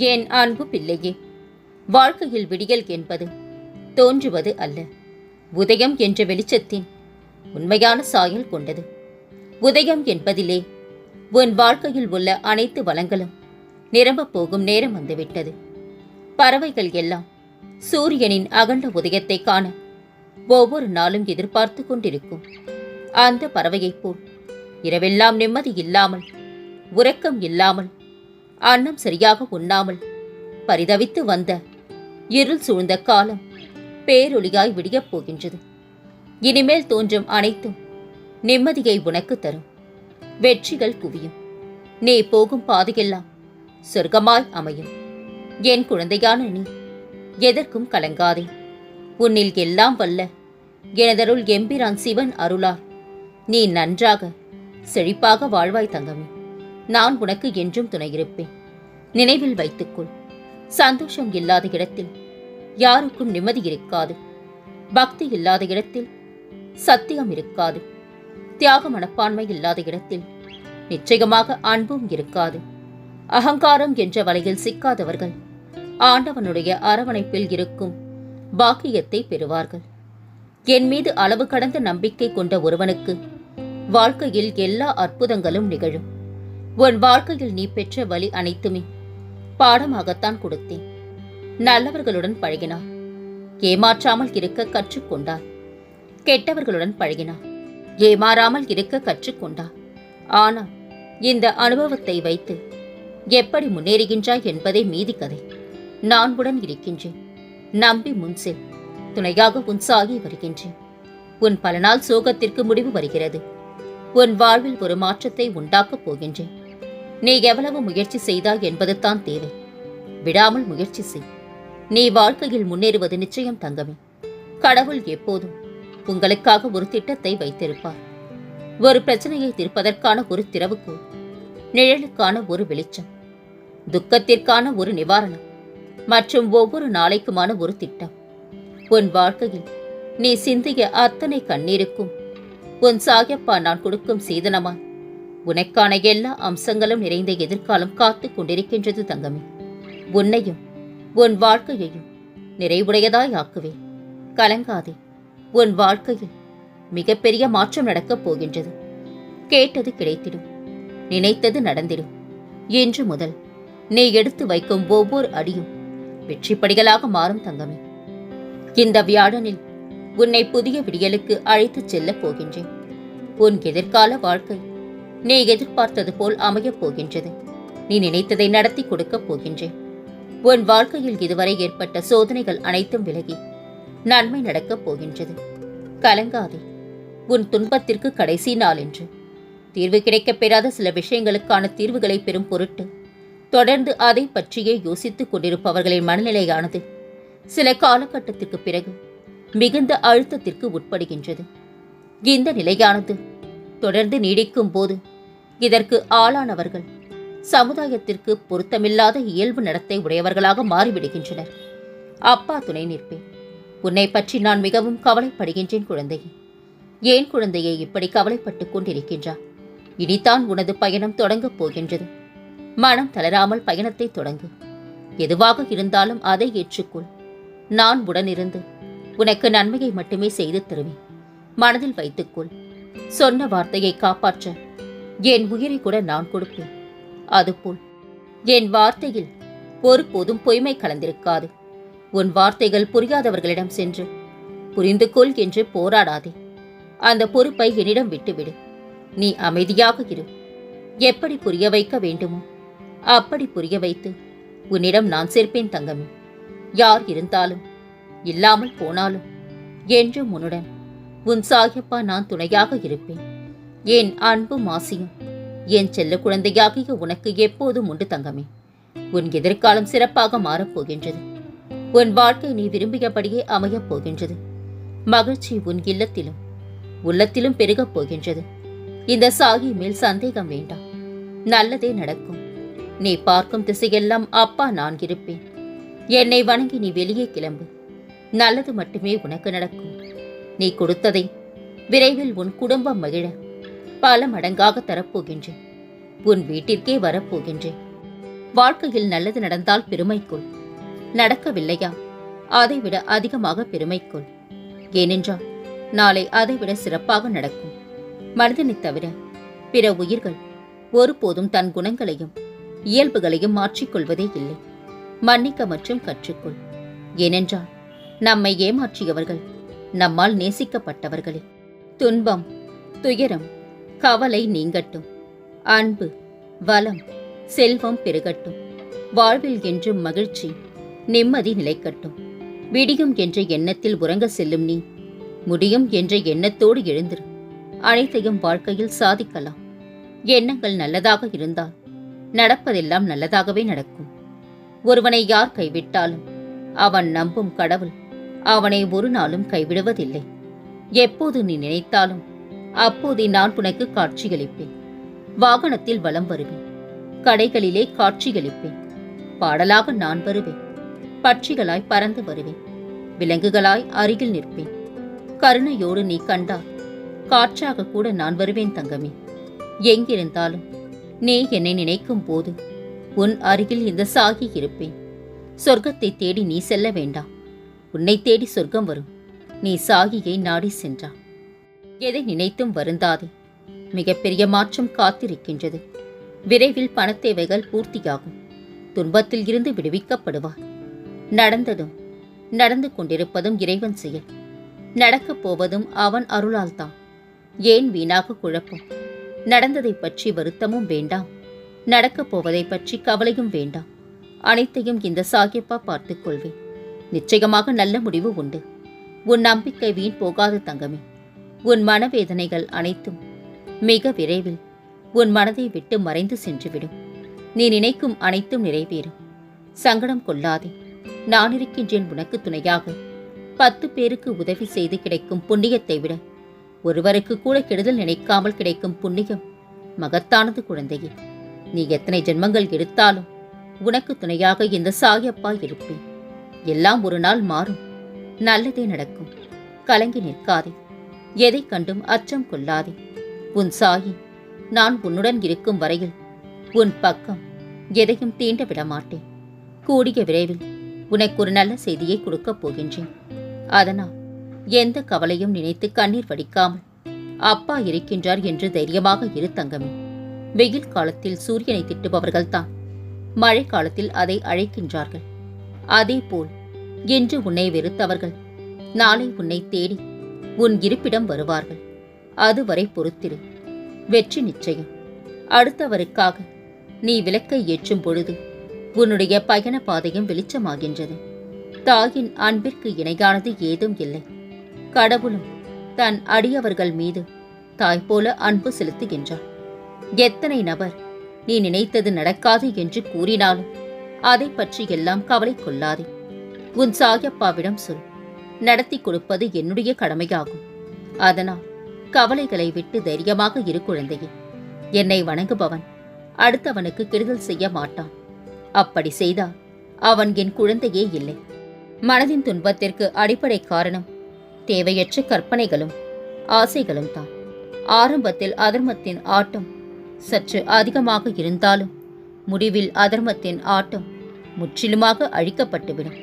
என் அன்பு பிள்ளையே? வாழ்க்கையில் விடியல் என்பது தோன்றுவது அல்ல. உதயம் என்ற வெளிச்சத்தின் உண்மையான சாயல் கொண்டது. உதயம் என்பதிலே உன் வாழ்க்கையில் உள்ள அனைத்து வளங்களும் நிரம்பப் போகும் நேரம் வந்துவிட்டது. பறவைகள் எல்லாம் சூரியனின் அகண்ட உதயத்தை காண ஒவ்வொரு நாளும் எதிர்பார்த்து கொண்டிருக்கும். அந்த பறவையைப் போல் இரவெல்லாம் நிம்மதி இல்லாமல் உறக்கம் இல்லாமல் அன்னம் சரியாக உண்ணாமல் பரிதவித்து வந்த இருள் சூழ்ந்த காலம் பேரொளியாய் விடியப் போகின்றது. இனிமேல் தோன்றும் அனைத்தும் நிம்மதியை உனக்கு தரும். வெற்றிகள் குவியும். நீ போகும் பாதையெல்லாம் சொர்க்கமாய் அமையும். என் குழந்தையான நீ எதற்கும் கலங்காதே. உன்னில் எல்லாம் வல்ல எனதருள் எம்பிரான் சிவன் அருளார். நீ நன்றாக செழிப்பாக வாழ்வாய் தங்கமே. நான் உனக்கு என்றும் துணையிருப்பேன். நினைவில் வைத்துக்கொள். சந்தோஷம் இல்லாத இடத்தில் யாருக்கும் நிம்மதி இருக்காது. பக்தி இல்லாத இடத்தில் சத்தியம் இருக்காது. தியாக மனப்பான்மை இல்லாத இடத்தில் நிச்சயமாக அன்பும் இருக்காது. அகங்காரம் என்ற வலையில் சிக்காதவர்கள் ஆண்டவனுடைய அரவணைப்பில் இருக்கும் பாக்கியத்தை பெறுவார்கள். என் மீது அளவு கடந்த நம்பிக்கை கொண்ட ஒருவனுக்கு வாழ்க்கையில் எல்லா அற்புதங்களும் நிகழும். உன் வாழ்க்கையில் நீ பெற்ற வழி அனைத்துமே பாடமாகத்தான் கொடுத்தேன். நல்லவர்களுடன் பழகினார் ஏமாற்றாமல் இருக்க கற்றுக்கொண்டார் கெட்டவர்களுடன் பழகினார் ஏமாறாமல் இருக்க கற்றுக்கொண்டார் ஆனால் இந்த அனுபவத்தை வைத்து எப்படி முன்னேறுகின்றாய் என்பதே மீதி கதை நான் உடன் இருக்கின்றேன். நம்பி முன்செல் துணையாக உன் சாகி வருகின்றேன். உன் பல நாள் சோகத்திற்கு முடிவு வருகிறது. உன் வாழ்வில் ஒரு மாற்றத்தை உண்டாக்கப் போகின்றேன். நீ எவ்வளவு முயற்சி செய்தாய் என்பதுதான் தேவை. விடாமல் முயற்சி செய். நீ வாழ்க்கையில் முன்னேறுவது நிச்சயம் தங்கமே. கடவுள் எப்போதும் உங்களுக்காக ஒரு திட்டத்தை வைத்திருப்பார். ஒரு பிரச்சனையை தீர்ப்பதற்கான ஒரு திறவுக்கு நிழலுக்கான ஒரு வெளிச்சம் துக்கத்திற்கான ஒரு நிவாரணம் மற்றும் ஒவ்வொரு நாளைக்குமான ஒரு திட்டம். உன் வாழ்க்கையில் நீ சிந்திய அத்தனை கண்ணீருக்கும் உன் சாயப்பா நான் கொடுக்கும் சீதனமாய் உனக்கான எல்லா அம்சங்களும் நிறைந்த எதிர்காலம் காத்துக் கொண்டிருக்கின்றது தங்கமே. உன்னையும் உன் வாழ்க்கையையும் நிறைவுடையதாய் ஆக்குவேன். கலங்காதே உன் வாழ்க்கையில் மிகப்பெரிய மாற்றம் நடக்கப் போகின்றது. கேட்டது கிடைத்திடும் நினைத்தது நடந்திடும். இன்று முதல் நீ எடுத்து வைக்கும் ஒவ்வொரு அடியும் வெற்றிப்படிகளாக மாறும் தங்கமே. இந்த வியாழனில் உன்னை புதிய விடியலுக்கு அழைத்துச் செல்லப் போகின்றேன். உன் எதிர்கால வாழ்க்கை நீ எதிர்பார்த்தது போல் அமையப் போகின்றது. நீ நினைத்ததை நடத்தி கொடுக்கப் போகின்றேன். உன் வாழ்க்கையில் இதுவரை ஏற்பட்ட சோதனைகள் அனைத்தும் விலகி நன்மை நடக்கப் போகின்றது. கலங்காதே. உன் துன்பத்திற்கு கடைசி நாள் என்று. தீர்வு கிடைக்கப் பெறாத சில விஷயங்களுக்கான தீர்வுகளை பெறும் பொருட்டு தொடர்ந்து அதை பற்றியே யோசித்துக் கொண்டிருப்பவர்களின் மனநிலையானது சில காலகட்டத்திற்கு பிறகு மிகுந்த அழுத்தத்திற்கு உட்படுகின்றது. இந்த நிலையானது தொடர்ந்து நீடிக்கும் போது இதற்கு ஆளானவர்கள். சமுதாயத்திற்கு பொருத்தமில்லாத இயல்பு நடத்தை உடையவர்களாக மாறிவிடுகின்றனர். அப்பா துணை நிற்பேன். உன்னை பற்றி நான் மிகவும் கவலைப்படுகின்றேன் குழந்தையே. ஏன் குழந்தையை இப்படி கவலைப்பட்டுக் கொண்டிருக்கின்றாய்? இனிதான் உனது பயணம் தொடங்கப் போகின்றது. மனம் தளராமல் பயணத்தை தொடங்கு. எதுவாக இருந்தாலும் அதை ஏற்றுக்கொள். நான் உடனிருந்து உனக்கு நன்மையை மட்டுமே செய்து தருவேன். மனதில் வைத்துக்கொள் சொன்ன வார்த்தையை காப்பாற்ற என் உயிரை கூட நான் கொடுப்பேன். அதுபோல் என் வார்த்தையில் ஒருபோதும் பொய்மை கலந்திருக்காது. உன் வார்த்தைகள் புரியாதவர்களிடம் சென்று புரிந்து கொள் என்று போராடாதே. அந்த பொறுப்பை என்னிடம் விட்டுவிடு. நீ அமைதியாக இரு. எப்படி புரிய வைக்க வேண்டுமோ அப்படி புரிய வைத்து உன்னிடம் நான் சேர்ப்பேன் தங்கமே. யார் இருந்தாலும் இல்லாமல் போனாலும் என்றும் உன்னுடன் உன் சாயப்பா நான் துணையாக இருப்பேன். என் அன்பு மாசியும்? என் செல்ல குழந்தையாகிய உனக்கு எப்போதும் உண்டு தங்கமே. உன் எதிர்காலம் சிறப்பாக மாறப்போகின்றது. உன் வாழ்க்கை நீ விரும்பியபடியே அமையப் போகின்றது. மகிழ்ச்சி உன் இல்லத்திலும் உள்ளத்திலும் பெருகப் போகின்றது. இந்த சாகி மேல் சந்தேகம் வேண்டாம். நல்லதே நடக்கும். நீ பார்க்கும் திசையெல்லாம் அப்பா நான் இருப்பேன். என்னை வணங்கி நீ வெளியே கிளம்பு. நல்லது மட்டுமே உனக்கு நடக்கும். நீ கொடுத்ததை விரைவில் உன் குடும்பம் மகிழ. பல மடங்காக தரப்போகின்றேன். உன் வீட்டிற்கே வரப்போகின்றேன். வாழ்க்கையில் நல்லது நடந்தால் பெருமைக்குள். நடக்கவில்லையா? அதைவிட அதிகமாக பெருமைக்குள். ஏனென்றால் நாளை அதைவிட சிறப்பாக நடக்கும். மனிதனைத் தவிர பிற உயிர்கள் ஒருபோதும் தன் குணங்களையும் இயல்புகளையும் மாற்றிக்கொள்வதே இல்லை. மன்னிக்க மற்றும் கற்றுக்கொள். ஏனென்றால் நம்மை ஏமாற்றியவர்கள் நம்மால் நேசிக்கப்பட்டவர்களே. துன்பம் துயரம் கவலை நீங்கட்டும். அன்பு வளம் செல்வம் பெருகட்டும். வாழ்வில் என்றும் மகிழ்ச்சி நிம்மதி நிலைக்கட்டும். விடியும் என்ற எண்ணத்தில் உறங்க செல்லும் நீ. முடியும் என்ற எண்ணத்தோடு எழுந்திரு. அனைத்தையும் வாழ்க்கையில் சாதிக்கலாம். எண்ணங்கள் நல்லதாக இருந்தால் நடப்பதெல்லாம் நல்லதாகவே நடக்கும். ஒருவனை யார் கைவிட்டாலும் அவன் நம்பும் கடவுள் அவனை ஒரு நாளும் கைவிடுவதில்லை. எப்போது நீ நினைத்தாலும் அப்போதே நான் உனக்கு காட்சியளிப்பேன். வாகனத்தில் வலம் வருவேன். கடைகளிலே காட்சியளிப்பேன். பாடலாக நான் வருவேன். பட்சிகளாய் பறந்து வருவேன். விலங்குகளாய் அருகில் நிற்பேன். கருணையோடு நீ கண்டா காற்றாக கூட நான் வருவேன் தங்கமே. எங்கிருந்தாலும் நீ என்னை நினைக்கும் போது உன் அருகில் இந்த சாகி இருப்பேன். சொர்க்கத்தை தேடி நீ செல்ல வேண்டாம். உன்னை தேடி சொர்க்கம் வரும். நீ சாகியை நாடி சென்றான் எதை நினைத்தும் வருந்தாதே. மிகப்பெரிய மாற்றம் காத்திருக்கின்றது. விரைவில் பணத்தேவைகள் பூர்த்தியாகும். துன்பத்தில் இருந்து விடுவிக்கப்படுவார். நடந்ததும் நடந்து கொண்டிருப்பதும் இறைவன் செயல். நடக்கப் போவதும் அவன் அருளால்தான். ஏன் வீணாக குழப்பம்? நடந்ததைப் பற்றி வருத்தமும் வேண்டாம். நடக்கப் போவதைப் பற்றி கவலையும் வேண்டாம். அனைத்தையும் இந்த சாகியப்பா பார்த்துக் கொள்வேன். நிச்சயமாக நல்ல முடிவு உண்டு. உன் நம்பிக்கை வீண் போகாது தங்கமே. உன் மனவேதனைகள் அனைத்தும் மிக விரைவில் உன் மனதை விட்டு மறைந்து சென்றுவிடும். நீ நினைக்கும் அனைத்தும் நிறைவேறும். சங்கடம் கொள்ளாதே. நான் இருக்கின்றேன் உனக்கு துணையாக. பத்து பேருக்கு உதவி செய்து கிடைக்கும் புண்ணியத்தை விட ஒருவருக்கு கூட கெடுதல் நினைக்காமல் கிடைக்கும் புண்ணியம் மகத்தானது குழந்தையே. நீ எத்தனை ஜென்மங்கள் எடுத்தாலும் உனக்கு துணையாக இந்த சாயப்பா இருப்பேன். எல்லாம் ஒரு நாள் மாறும். நல்லதே நடக்கும். கலங்கி நிற்காதே. எதை கண்டும் அச்சம் கொள்ளாதே. உன் சாயி நான் உன்னுடன் இருக்கும் வரையில் உன் பக்கம் எதையும் தீண்ட விட மாட்டேன் கூடிய விரைவில் உனக்கு ஒரு நல்ல செய்தியை கொடுக்கப் போகின்றேன். அதனால் எந்த கவலையும் நினைத்து கண்ணீர் வடிக்காமல் அப்பா இருக்கின்றார் என்று தைரியமாக இரு தங்கமே. வெயில் காலத்தில் சூரியனை திட்டுபவர்கள்தான் மழை காலத்தில் அதை அழைக்கின்றார்கள். அதேபோல் இன்று உன்னை வெறுத்தவர்கள் நாளை உன்னை தேடி உன் இருப்பிடம் வருவார்கள். அதுவரை பொறுத்திரு. வெற்றி நிச்சயம். அடுத்தவருக்காக நீ விளக்கை ஏற்றும் பொழுது உன்னுடைய பயண பாதையும் வெளிச்சமாகின்றது. தாயின் அன்பிற்கு இணையானது ஏதும் இல்லை. கடவுளும் தன் அடியவர்கள் மீது தாய் போல அன்பு செலுத்துகின்றார். எத்தனை நபர் நீ நினைத்தது நடக்காது என்று கூறினாலும் அதை பற்றி எல்லாம் கவலை கொள்ளாதே. உன் சாயப்பாவிடம் சொல். நடத்தி கொடுப்பது என்னுடைய கடமையாகும். அதனால் கவலைகளை விட்டு தைரியமாக இரு குழந்தையே. என்னை வணங்குபவன் அடுத்தவனுக்கு கெடுதல் செய்ய மாட்டான். அப்படி செய்தால் அவன் என் குழந்தையே இல்லை. மனதின் துன்பத்திற்கு அடிப்படை காரணம் தேவையற்ற கற்பனைகளும் ஆசைகளும் தான். ஆரம்பத்தில் அதர்மத்தின் ஆட்டம் சற்று அதிகமாக இருந்தாலும் முடிவில் அதர்மத்தின் ஆட்டம் முற்றிலுமாக அழிக்கப்பட்டுவிடும்.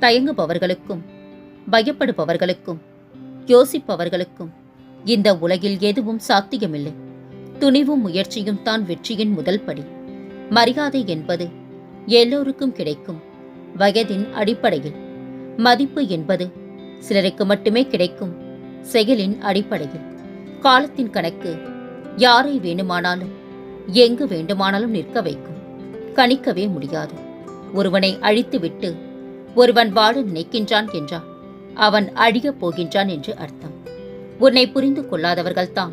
தயங்குபவர்களுக்கும் பயப்படுபவர்களுக்கும் யோசிப்பவர்களுக்கும் இந்த உலகில் எதுவும் சாத்தியமில்லை. துணிவும் முயற்சியும் தான் வெற்றியின் முதல் படி. மரியாதை என்பது எல்லோருக்கும் கிடைக்கும். வயதின் அடிப்படையில் மதிப்பு என்பது சிலருக்கு மட்டுமே கிடைக்கும் செயலின் அடிப்படையில். காலத்தின் கணக்கு யாரை வேண்டுமானாலும் எங்கு வேண்டுமானாலும் நிற்க வைக்கும். கணிக்கவே முடியாது. ஒருவனை அழித்துவிட்டு ஒருவன் வாழ நினைக்கின்றான் என்றான் அவன் அழியப் போகின்றான் என்று அர்த்தம். உன்னை புரிந்து கொள்ளாதவர்கள்தான்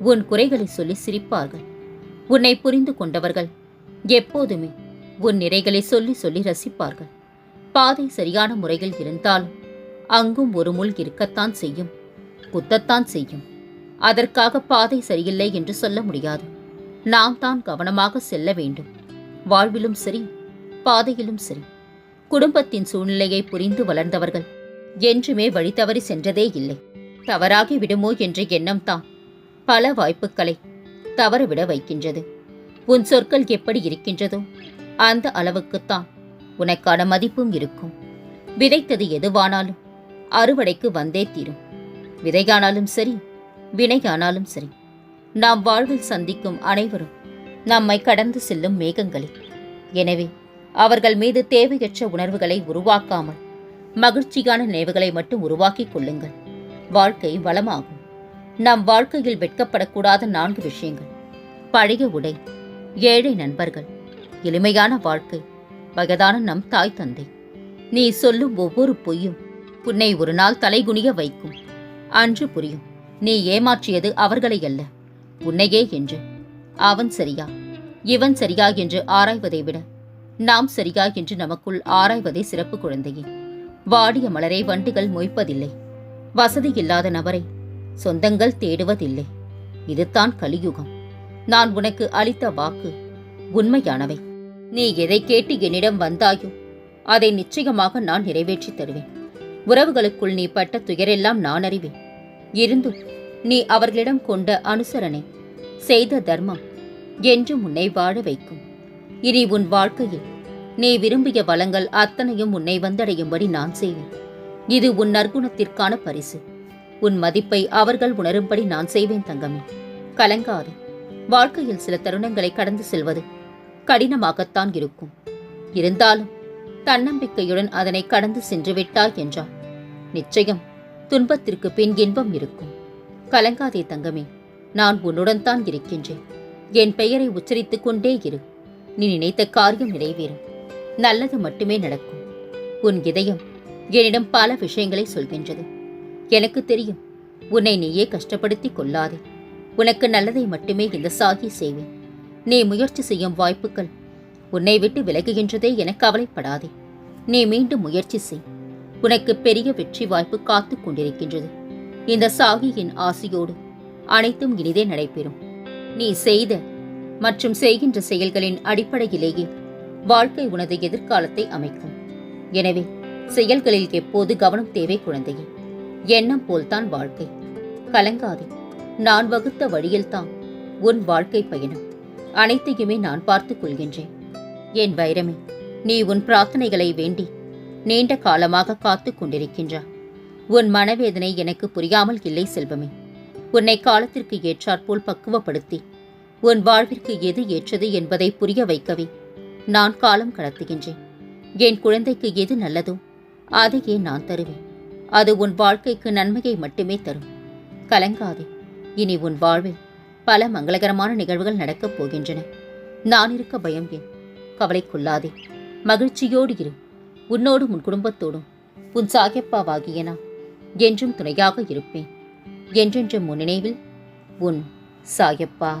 உன் குறைகளை சொல்லி சிரிப்பார்கள். உன்னை புரிந்து கொண்டவர்கள் எப்போதுமே உன் நிறைகளை சொல்லி சொல்லி ரசிப்பார்கள். பாதை சரியான முறையில் இருந்தாலும் அங்கும் ஒரு முள் இருக்கத்தான் செய்யும். குத்தத்தான் செய்யும். அதற்காக பாதை சரியில்லை என்று சொல்ல முடியாது. நாம் தான் கவனமாக செல்ல வேண்டும். வாழ்விலும் சரி பாதையிலும் சரி. குடும்பத்தின் சூழ்நிலையை புரிந்து வளர்ந்தவர்கள் என்றுமே வழி தவறி சென்றதே இல்லை. தவறாகி விடுமோ என்ற எண்ணம் தான் பல வாய்ப்புகளை தவறவிட வைக்கின்றது. உன் சொற்கள் எப்படி இருக்கின்றதோ அந்த அளவுக்குத்தான் உனக்கான மதிப்பும் இருக்கும். விதைத்தது எதுவானாலும் அறுவடைக்கு வந்தே தீரும். விதையானாலும் சரி வினையானாலும் சரி நாம் வாழ்வில் சந்திக்கும் அனைவரும் நம்மை கடந்து செல்லும் மேகங்களே. எனவே அவர்கள் மீது தேவையற்ற உணர்வுகளை உருவாக்காமல் மகிழ்ச்சியான நினைவுகளை மட்டும் உருவாக்கிக் கொள்ளுங்கள். வாழ்க்கை வளமாகும். நம் வாழ்க்கையில் வெட்கப்படக்கூடாத நான்கு விஷயங்கள். பழைய உடை ஏழை நண்பர்கள் எளிமையான வாழ்க்கை வயதான நம் தாய் தந்தை. நீ சொல்லும் ஒவ்வொரு பொய்யும் உன்னை ஒரு நாள் தலைகுனிய வைக்கும். அன்று புரியும். நீ ஏமாற்றியது அவர்களை அல்ல. உன்னையே என்று. அவன் சரியா? இவன் சரியா என்று ஆராய்வதை விட நாம் சரியா என்று நமக்குள் ஆராய்வதே சிறப்பு குழந்தையே. வாடிய மலரை வண்டுகள் மொய்ப்பதில்லை. வசதி இல்லாத நபரை சொந்தங்கள் தேடுவதில்லை. இதுதான் கலியுகம். நான் உனக்கு அளித்த வாக்கு உண்மையானவை. நீ எதை கேட்டு என்னிடம் வந்தாயோ அதை நிச்சயமாக நான் நிறைவேற்றித் தருவேன். உறவுகளுக்குள் நீ பட்ட துயரெல்லாம் நான் அறிவேன். இருந்தும் நீ அவர்களிடம் கொண்ட அனுசரணை செய்த தர்மம் என்றும் உன்னை வாழ வைக்கும். இனி உன் வாழ்க்கையில் நீ விரும்பிய வளங்கள் அத்தனையும் உன்னை வந்தடையும்படி நான் செய்வேன். இது உன் நற்குணத்திற்கான பரிசு. உன் மதிப்பை அவர்கள் உணரும்படி நான் செய்வேன் தங்கமே. கலங்காது. வாழ்க்கையில் சில தருணங்களை கடந்து செல்வது கடினமாகத்தான் இருக்கும். இருந்தாலும் தன்னம்பிக்கையுடன் அதனை கடந்து சென்று விட்டாய் என்றால் நிச்சயம் துன்பத்திற்கு பின் இன்பம் இருக்கும். கலங்காதே தங்கமே. நான் உன்னுடன் தான் இருக்கின்றேன். என் பெயரை உச்சரித்துக் கொண்டே இரு. நீ நினைத்த காரியம் நிறைவேறும். நல்லது மட்டுமே நடக்கும். உன் இதயம் என்னிடம் பல விஷயங்களை சொல்கின்றது. எனக்கு தெரியும் உன்னை நீயே கஷ்டப்படுத்திக் கொள்ளாதே. உனக்கு நல்லதை மட்டுமே இந்த சாகி செய்வேன். நீ முயற்சி செய்யும் வாய்ப்புகள் உன்னை விட்டு விலகுகின்றதே என கவலைப்படாதே. நீ மீண்டும் முயற்சி செய். உனக்கு பெரிய வெற்றி வாய்ப்பு காத்துக் கொண்டிருக்கின்றது. இந்த சாகியின் ஆசையோடு அனைத்தும் இனிதே நடைபெறும். நீ செய்த மற்றும் செய்கின்ற செயல்களின் அடிப்படையிலேயே வாழ்க்கை உனது எதிர்காலத்தை அமைக்கும். எனவே செயல்களில் எப்போது கவனம் தேவை குழந்தையே? எண்ணம் போல்தான் வாழ்க்கை. கலங்காதே நான் வகுத்த வழியில்தான் உன் வாழ்க்கை பயணம். அனைத்தையுமே நான் பார்த்துக் கொள்கின்றேன். என் வைரமே நீ உன் பிரார்த்தனைகளை வேண்டி நீண்ட காலமாக காத்துக் கொண்டிருக்கின்றா உன் மனவேதனை எனக்கு புரியாமல் இல்லை செல்வமே. உன்னை காலத்திற்கு ஏற்றாற்போல் பக்குவப்படுத்தி உன் வாழ்விற்கு எது ஏற்றது என்பதை புரிய வைக்கவே நான் காலம் கடத்துகின்றேன். என் குழந்தைக்கு எது நல்லதோ அதையே நான் தருவேன். அது உன் வாழ்க்கைக்கு நன்மையை மட்டுமே தரும். கலங்காதே இனி உன் வாழ்வில் பல மங்களகரமான நிகழ்வுகள் நடக்கப் போகின்றன. நான் இருக்க பயம் ஏன்? கவலைக்குள்ளாதே மகிழ்ச்சியோடு இரு. உன்னோடும் உன் குடும்பத்தோடும் உன் சாயப்பாவாகிய நான் என்றும் துணையாக இருப்பேன். என்றென்றும் உன் நினைவில் உன் சாயப்பா